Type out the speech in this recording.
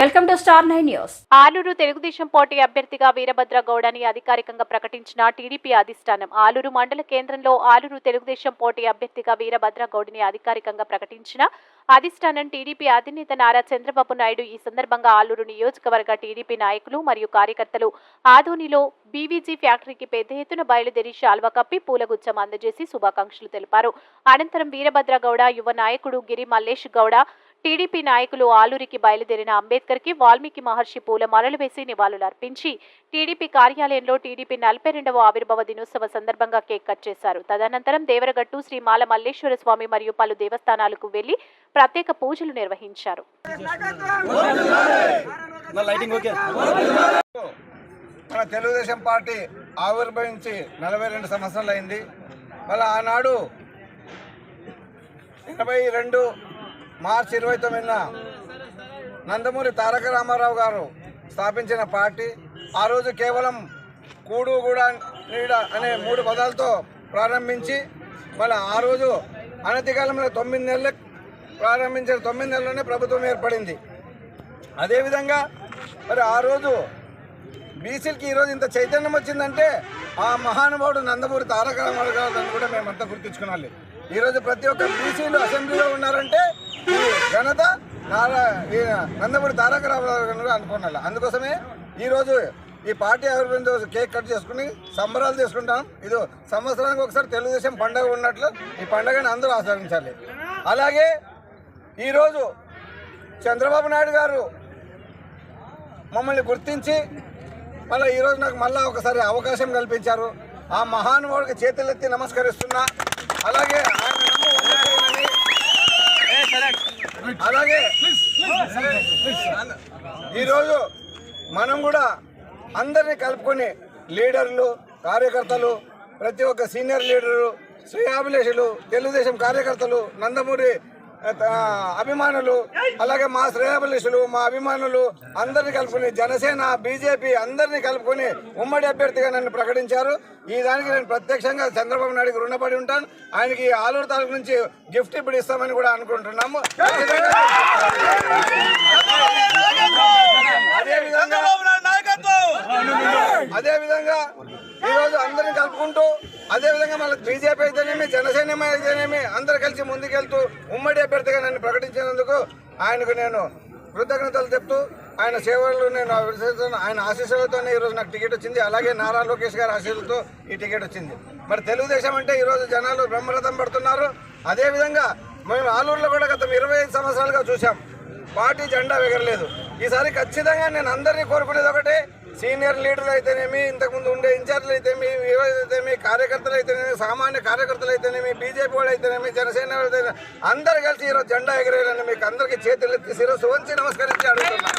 Welcome to star nine news. Aluru Telugu Desam party అభ్యర్థిగా వీరభద్ర గౌడని అధికారికంగా ప్రకటించిన టీడీపీ అధిష్టానం ఆలూరు మండల కేంద్రంలో ఆలూరు తెలుగుదేశం పార్టీ అభ్యర్థిగా వీరభద్ర గౌడిని అధికారికంగా ప్రకటించిన అధిష్టానం టీడీపీ అధినేత నారా చంద్రబాబు నాయుడు ఈ సందర్భంగా ఆలూరు నియోజకవర్గ టీడీపీ నాయకులు మరియు కార్యకర్తలు ఆదోనిలో బీవీజీ ఫ్యాక్టరీకి పెద్ద ఎత్తున బయలుదేరి శాల్వా కప్పి పూలగుచ్చం అందజేసి శుభాకాంక్షలు తెలిపారు. అనంతరం వీరభద్ర గౌడ యువ నాయకుడు గిరి మల్లేష్ గౌడ టీడీపీ నాయకులు ఆలూరికి బయలుదేరిన అంబేద్కర్కి వాల్మీకి మహర్షి పూలమాలలు వేసి నివాళులర్పించి టీడీపీ కార్యాలయంలో టీడీపీ నలభై రెండవ ఆవిర్భావ దినోత్సవ సందర్భంగా కేక్ కట్ చేశారు. తదనంతరం దేవరగట్టు శ్రీ మాల మల్లేశ్వర స్వామి మరియు పలు దేవస్థానాలకు వెళ్ళి ప్రత్యేక పూజలు నిర్వహించారు. నా లైటింగ్ ఓకే. మన తెలుగుదేశం పార్టీ ఆవిర్భవించి నలభై రెండు సంవత్సరాలు అయింది మళ్ళీ ఆనాడు ఎనభై రెండు మార్చి ఇరవై తొమ్మిదిన నందమూరి తారక రామారావు గారు స్థాపించిన పార్టీ. ఆ రోజు కేవలం కూడు గూడ నీడ అనే మూడు పదాలతో ప్రారంభించి మళ్ళీ ఆ రోజు అనతి కాలంలో తొమ్మిది నెలలు ప్రారంభించిన తొమ్మిది నెలలోనే ప్రభుత్వం ఏర్పడింది. అదేవిధంగా మరి ఆ రోజు బీసీలకి ఈరోజు ఇంత చైతన్యం వచ్చిందంటే ఆ మహానుభావుడు నందమూరి తారక రామారావు గారు కూడా మేమంతా గుర్తించుకోవాలి ఈరోజు ప్రతి ఒక్క బీసీలు అసెంబ్లీలో ఉన్నారంటే ఘనత నారా నందమూరి తారక రామారావు గారు అందుకోసమే ఈరోజు ఈ పార్టీ ఆవిర్భావం రోజు కేక్ కట్ చేసుకుని సంబరాలు చేసుకుంటాం. ఇది సంవత్సరానికి ఒకసారి తెలుగుదేశం పండగ ఉన్నట్లు ఈ పండుగని అందరూ ఆచరించాలి అలాగే ఈరోజు చంద్రబాబు నాయుడు గారు మమ్మల్ని గుర్తించి మళ్ళీ ఈరోజు నాకు మళ్ళీ ఒకసారి అవకాశం కల్పించారు. ఆ మహానుభావుడికి చేతులెత్తి నమస్కరిస్తున్నా. అలాగే ఆయన అలాగే ఈరోజు మనం కూడా అందరినీ కలుపుకొని లీడర్లు కార్యకర్తలు ప్రతి ఒక్క సీనియర్ లీడరు శ్రేయాభిలేషులు తెలుగుదేశం కార్యకర్తలు నందమూరి అభిమానులు అలాగే మా శ్రేయాభిలేషులు మా అభిమానులు అందరినీ కలుపుకొని జనసేన బీజేపీ అందరినీ కలుపుకొని ఉమ్మడి అభ్యర్థిగా నన్ను ప్రకటించారు. ఈ దానికి నేను ప్రత్యక్షంగా చంద్రబాబు నాయుడుకి రుణపడి ఉంటాను. ఆయనకి ఆలూరు తాలూకు నుంచి గిఫ్ట్ ఇప్పుడు ఇస్తామని కూడా అనుకుంటున్నాము అదేవిధంగా అదే విధంగా ఈరోజు అందరిని కలుపుకుంటూ అదేవిధంగా మళ్ళీ బీజేపీ అయితేనేమి జనసేన అయితేనేమి అందరు కలిసి ముందుకెళ్తూ ఉమ్మడి అభ్యర్థిగా నన్ను ప్రకటించినందుకు ఆయనకు నేను కృతజ్ఞతలు చెప్తూ ఆయన సేవలు నేను ఆయన ఆశీస్సులతోనే ఈరోజు నాకు టికెట్ వచ్చింది. అలాగే నారా లోకేష్ గారి ఆశీస్సులతో ఈ టికెట్ వచ్చింది. మరి తెలుగుదేశం అంటే ఈరోజు జనాలు బ్రహ్మరథం పడుతున్నారు. అదేవిధంగా మేము ఆలూరులో కూడా గత ఇరవై ఐదు సంవత్సరాలుగా చూసాం పార్టీ జెండా ఎగరలేదు ఈసారి ఖచ్చితంగా నేను అందరినీ కోరుకునేది ఒకటే సీనియర్ లీడర్లు అయితేనేమి ఇంతకుముందు ఉండే ఇన్ఛార్జ్లు అయితేమి అయితేమి కార్యకర్తలు అయితేనేమి సామాన్య కార్యకర్తలు అయితేనేమి బీజేపీ వాళ్ళు అయితేనేమి జనసేన వాళ్ళు అందరు కలిసి ఈరోజు జెండా ఎగరేయాలని మీకు అందరికీ చేతులు ఎత్తి శిరస్సు వంచి నమస్కరించి అడుగుతున్నాను.